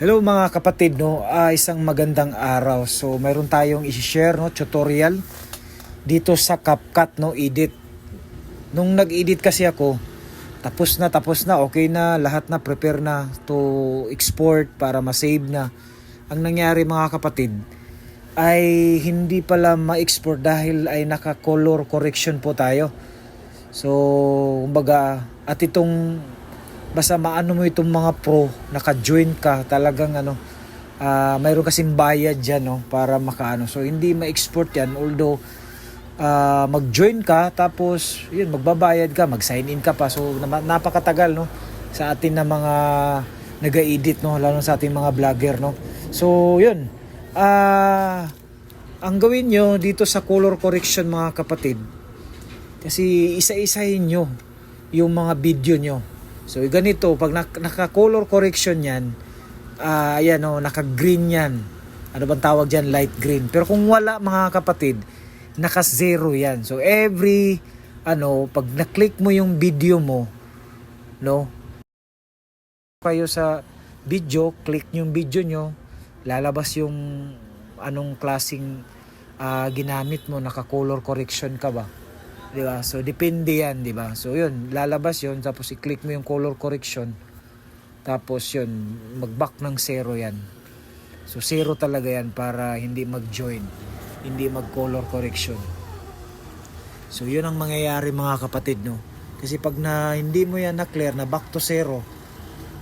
Hello mga kapatid, no? Ah, isang magandang araw. So, mayroon tayong i-share, no, tutorial dito sa CapCut, no, edit. Nung nag-edit kasi ako, tapos na, tapos na, okay na, lahat na, prepare na to export para ma-save na. Ang nangyari mga kapatid, ay hindi pala ma-export dahil ay naka-color correction po tayo. So, kumbaga, at itong basta maano mo itong mga pro, naka-join ka, talagang ano, ah mayroon kasing bayad dyan, no, para makaano. So, hindi ma-export yan, although, ah, mag-join ka, tapos, yun, magbabayad ka, mag-sign in ka pa. So, na- napakatagal, no, sa atin na mga nag-edit, no, lalo sa ating mga vlogger, no. So, yun, ah, ang gawin nyo dito sa color correction, mga kapatid, kasi isa-isahin nyo yung mga video nyo. So ganito, pag nak- naka-color correction yan, ah ayan o, naka-green yan. Ano bang tawag dyan? Light green. Pero kung wala mga kapatid, naka-zero yan. So every, ano, pag na-click mo yung video mo, no, kayo sa video, click yung video nyo, lalabas yung anong klasing ah, ginamit mo, naka-color correction ka ba? 'Di ba? So depende 'yan, 'di ba? So 'yun, lalabas 'yun tapos i-click mo yung color correction. Tapos 'yun, mag-back ng zero 'yan. So zero talaga 'yan para hindi mag-join, hindi mag-color correction. So 'yun ang mangyayari mga kapatid, no. Kasi pag na hindi mo 'yan na clear na back to zero,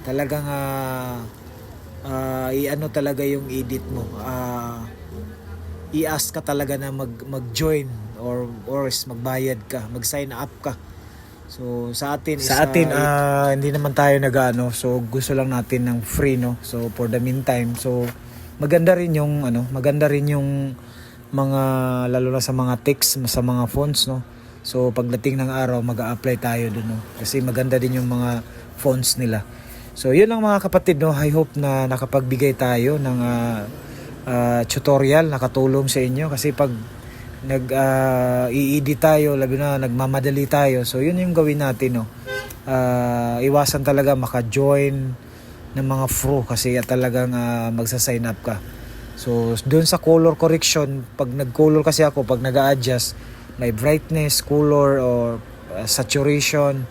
talagang ah ah, i-ano talaga yung edit mo. Ah i-ask ka talaga na mag mag-join or or is magbayad ka, mag-sign up ka. So sa atin Sa atin, ah, hindi naman tayo nag-ano, so gusto lang natin ng free no. So for the meantime, so maganda rin yung ano, maganda rin yung mga lalo na sa mga text, sa mga fonts no. So pagdating ng araw, mag-a-apply tayo dun no. Kasi maganda din yung mga fonts nila. So yun lang mga kapatid no. I hope na nakapagbigay tayo ng ah, ah, tutorial nakatulong sa inyo kasi pag nag ah, i-edit tayo labi na nagmamadali tayo. So yun yung gawin natin no? Ah, iwasan talaga maka-join ng mga fro kasi talagang ah, magsa-sign up ka. So doon sa color correction pag nag-color kasi ako pag nag-a-adjust may brightness color or ah, saturation.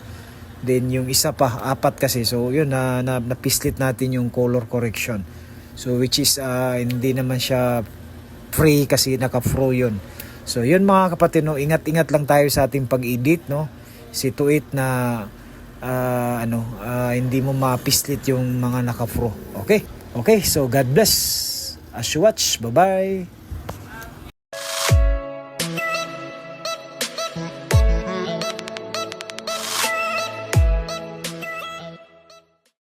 Then yung isa pa apat kasi. So yun na, na napislit natin yung color correction. So which is ah, hindi naman siya free kasi naka-pro yun. So yun mga kapatid, no, ingat-ingat lang tayo sa ating pag-edit, no. It na ah, ano, ah, hindi mo mapislit yung mga naka-pro. Okay? Okay, so God bless. As you watch, bye-bye.